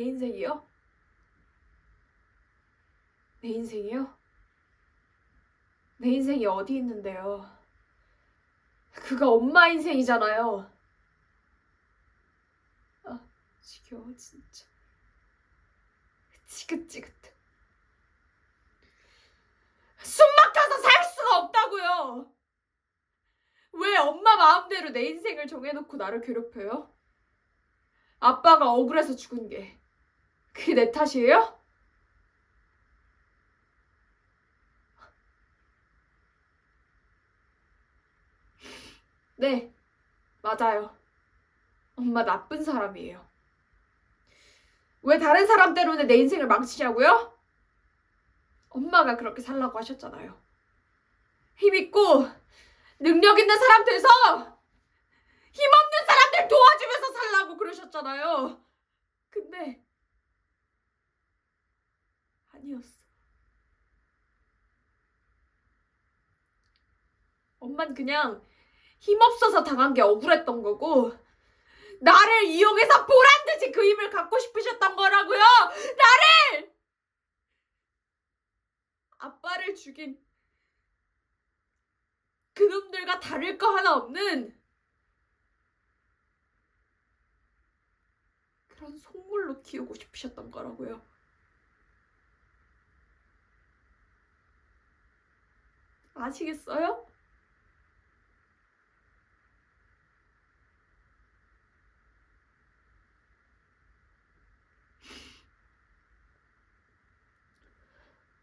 내 인생이요? 내 인생이요? 내 인생이 어디 있는데요? 그가 엄마 인생이잖아요. 아, 지겨워, 진짜. 지긋지긋해. 숨 막혀서 살 수가 없다고요! 왜 엄마 마음대로 내 인생을 정해놓고 나를 괴롭혀요? 아빠가 억울해서 죽은 게 그게 내 탓이에요? 네, 맞아요. 엄마 나쁜 사람이에요. 왜 다른 사람 때문에 내 인생을 망치냐고요? 엄마가 그렇게 살라고 하셨잖아요. 힘있고 능력 있는 사람 돼서 힘없는 사람들 도와주면서 살라고 그러셨잖아요. 근데 아니었어. 엄만 그냥 힘없어서 당한 게 억울했던 거고 나를 이용해서 보란 듯이 그 힘을 갖고 싶으셨던 거라고요. 나를 아빠를 죽인 그놈들과 다를 거 하나 없는 그런 속물로 키우고 싶으셨던 거라고요. 아시겠어요?